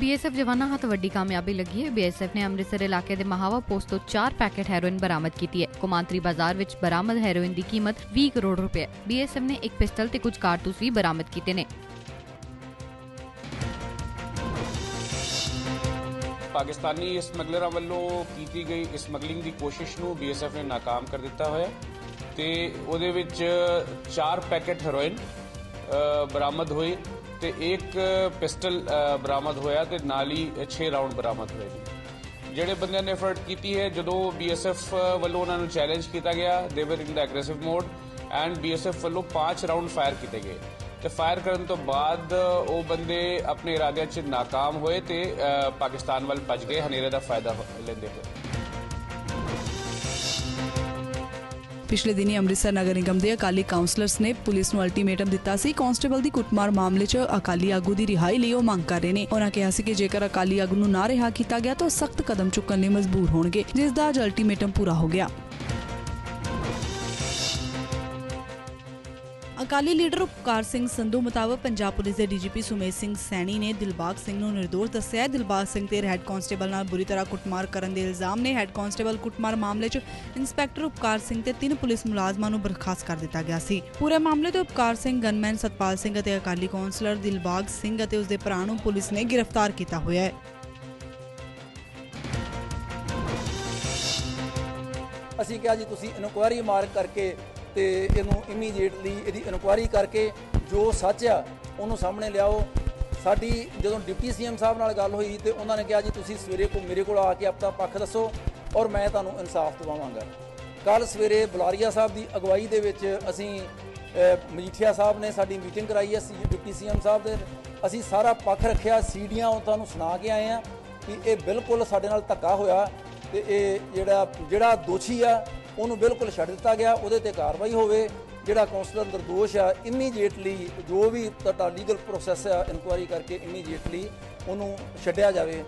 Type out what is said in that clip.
BSF ਜਵਾਨਾਂ ਹੱਥ ਵੱਡੀ ਕਾਮਯਾਬੀ ਲੱਗੀ ਹੈ। ਬੀਐਸਐਫ ਨੇ ਅੰਮ੍ਰਿਤਸਰ ਇਲਾਕੇ ਦੇ ਮਹਾਵਾ ਪੋਸਟ ਤੋਂ 4 ਪੈਕੇਟ ਹੈਰੋਇਨ ਬਰਾਮਦ ਕੀਤੀ ਹੈ। ਕੁਮਾਂਤਰੀ ਬਾਜ਼ਾਰ ਵਿੱਚ ਬਰਾਮਦ ਹੈਰੋਇਨ ਦੀ ਕੀਮਤ 20 ਕਰੋੜ ਰੁਪਏ। ਬੀਐਸਐਫ ਨੇ ਇੱਕ ਪਿਸਟਲ ਤੇ ਕੁਝ ਕਾਰਤੂਸ ਵੀ ਬਰਾਮਦ ਕੀਤੇ ਨੇ। ਪਾਕਿਸਤਾਨੀ ਸਮਗਲਰਾਂ ਵੱਲੋਂ ਕੀਤੀ ਗਈ ਸਮਗਲਿੰਗ ਦੀ ਕੋਸ਼ਿਸ਼ ਨੂੰ ਬੀਐਸਐਫ ਨੇ ناکਾਮ ਕਰ ਦਿੱਤਾ ਹੋਇਆ ਤੇ ਉਹਦੇ ਵਿੱਚ 4 ਪੈਕੇਟ ਹੈਰੋਇਨ ਬਰਾਮਦ ਹੋਈ ਤੇ ਇੱਕ ਪਿਸਟਲ ਬਰਾਮਦ ਹੋਇਆ ਤੇ ਨਾਲ ਹੀ 6 ਰਾਉਂਡ ਬਰਾਮਦ ਹੋਏ। ਜਿਹੜੇ ਬੰਦਿਆਂ ਨੇ ਫਰਟ ਕੀਤੀ ਹੈ, ਜਦੋਂ ਬੀਐਸਐਫ ਵੱਲੋਂ ਉਹਨਾਂ ਨੂੰ ਚੈਲੰਜ ਕੀਤਾ ਗਿਆ ਦੇ ਵਰ ਇਨ ਦਾ ਐਗਰੈਸਿਵ ਮੋਡ ਐਂਡ ਬੀਐਸਐਫ ਵੱਲੋਂ ਪੰਜ ਰਾਉਂਡ ਫਾਇਰ ਕੀਤੇ ਗਏ। ਤੇ ਫਾਇਰ ਕਰਨ ਤੋਂ ਬਾਅਦ ਉਹ ਬੰਦੇ ਆਪਣੇ ਇਰਾਦਿਆਂ 'ਚ ਨਾਕਾਮ ਹੋਏ ਤੇ ਪਾਕਿਸਤਾਨ ਵੱਲ ਭੱਜ ਗਏ, ਹਨੇਰੇ ਦਾ ਫਾਇਦਾ ਲੈਂਦੇ ਹੋਏ। ਪਿਛਲੇ ਦਿਨੀ ਅੰਮ੍ਰਿਤਸਰ ਨਗਰ ਨਿਗਮ ਦੇ ਅਕਾਲੀ ਕਾਉਂਸਲਰਸ ਨੇ ਪੁਲਿਸ ਨੂੰ ਅਲਟੀਮੇਟਮ ਦਿੱਤਾ ਸੀ। ਕਾਂਸਟੇਬਲ ਦੀ ਕੁੱਟਮਾਰ ਮਾਮਲੇ 'ਚ ਅਕਾਲੀ ਆਗੂ ਦੀ ਰਿਹਾਈ ਲਈ ਉਹ ਮੰਗ ਕਰ ਰਹੇ ਨੇ। ਉਹਨਾਂ ਕਿਹਾ ਸੀ ਕਿ ਜੇਕਰ ਅਕਾਲੀ ਆਗੂ ਨੂੰ ਨਾ ਰਿਹਾ ਕੀਤਾ ਗਿਆ ਤਾਂ ਸਖਤ ਕਦਮ ਚੁੱਕਣ ਲਈ ਮਜਬੂਰ ਹੋਣਗੇ, ਜਿਸ ਦਾ ਅੱਜ ਅਲਟੀਮੇਟਮ ਪੂਰਾ ਹੋ ਗਿਆ। ਅਕਾਲੀ ਲੀਡਰ ਉਪਕਾਰ ਸਿੰਘ ਸੰਧੂ ਮੁਤਾਬਕ ਪੰਜਾਬ ਪੁਲਿਸ ਦੇ ਡੀਜੀਪੀ ਸੁਮੇਸ਼ ਸਿੰਘ ਸੈਣੀ ਨੇ ਦਿਲਬਾਗ ਸਿੰਘ ਨੂੰ ਨਿਰਦੋਸ਼ ਦੱਸਿਆ ਹੈ। ਦਿਲਬਾਗ ਸਿੰਘ ਤੇ ਹੈੱਡ ਕਾਂਸਟੇਬਲ ਨਾਲ ਬੁਰੀ ਤਰ੍ਹਾਂ ਕੁੱਟਮਾਰ ਕਰਨ ਦੇ ਇਲਜ਼ਾਮ ਨੇ ਹੈੱਡ ਕਾਂਸਟੇਬਲ ਕੁੱਟਮਾਰ ਮਾਮਲੇ 'ਚ ਇੰਸਪੈਕਟਰ ਉਪਕਾਰ ਸਿੰਘ ਤੇ ਤਿੰਨ ਪੁਲਿਸ ਮੁਲਾਜ਼ਮਾਂ ਨੂੰ ਬਰਖਾਸਤ ਕਰ ਦਿੱਤਾ ਗਿਆ ਸੀ। ਪੂਰੇ ਮਾਮਲੇ ਤੇ ਉਪਕਾਰ ਸਿੰਘ, ਗਨਮੈਨ ਸਤਪਾਲ ਸਿੰਘ ਅਤੇ ਅਕਾਲੀ ਕੌਂਸਲਰ ਦਿਲਬਾਗ ਸਿੰਘ ਅਤੇ ਉਸਦੇ ਭਰਾ ਨੂੰ ਪੁਲਿਸ ਨੇ ਗ੍ਰਿਫਤਾਰ ਕੀਤਾ ਹੋਇਆ ਹੈ। ਅਸੀਂ ਕਿਹਾ ਜੀ, ਤੁਸੀਂ ਇਨਕੁਆਇਰੀ ਮਾਰਕ ਕਰਕੇ ਤੇ ਇਹਨੂੰ ਇਮੀਡੀਏਟਲੀ ਇਹਦੀ ਇਨਕੁਆਇਰੀ ਕਰਕੇ ਜੋ ਸੱਚ ਆ, ਉਹਨੂੰ ਸਾਹਮਣੇ ਲਿਆਓ। ਸਾਡੀ ਜਦੋਂ ਡਿਪਟੀ ਸੀਐਮ ਸਾਹਿਬ ਨਾਲ ਗੱਲ ਹੋਈ ਤੇ ਉਹਨਾਂ ਨੇ ਕਿਹਾ ਜੀ, ਤੁਸੀਂ ਸਵੇਰੇ ਕੋ, ਮੇਰੇ ਕੋਲ ਆ ਕੇ ਆਪਣਾ ਪੱਖ ਦੱਸੋ ਔਰ ਮੈਂ ਤੁਹਾਨੂੰ ਇਨਸਾਫ ਦਿਵਾਵਾਂਗਾ। ਕੱਲ ਸਵੇਰੇ ਬੁਲਾਰੀਆ ਸਾਹਿਬ ਦੀ ਅਗਵਾਈ ਦੇ ਵਿੱਚ ਅਸੀਂ ਮਜੀਠੀਆ ਸਾਹਿਬ ਨੇ ਸਾਡੀ ਮੀਟਿੰਗ ਕਰਾਈ ਹੈ, ਸੀ, ਡਿਪਟੀ ਸੀਐਮ ਸਾਹਿਬ ਦੇ। ਅਸੀਂ ਸਾਰਾ ਪੱਖ ਰੱਖਿਆ, ਸੀਡੀਆਂ ਉਹ ਤੁਹਾਨੂੰ ਸੁਣਾ ਕੇ ਆਏ ਆ ਕਿ ਇਹ ਬਿਲਕੁਲ ਸਾਡੇ ਨਾਲ ਧੱਕਾ ਹੋਇਆ ਤੇ ਇਹ ਜਿਹੜਾ ਜਿਹੜਾ ਦੋਸ਼ੀ ਆ ਉਹਨੂੰ ਬਿਲਕੁਲ ਛੱਡ ਦਿੱਤਾ ਗਿਆ, ਉਹਦੇ ਤੇ ਕਾਰਵਾਈ ਹੋਵੇ, ਜਿਹੜਾ ਕਾਉਂਸਲਰ ਨਿਰਦੋਸ਼ ਆ ਇਮੀਡੀਏਟਲੀ ਜੋ ਵੀ ਤੁਹਾਡਾ ਲੀਗਲ ਪ੍ਰੋਸੈਸ ਆ ਇਨਕੁਆਇਰੀ ਕਰਕੇ ਇਮੀਡੀਏਟਲੀ ਉਹਨੂੰ ਛੱਡਿਆ ਜਾਵੇ।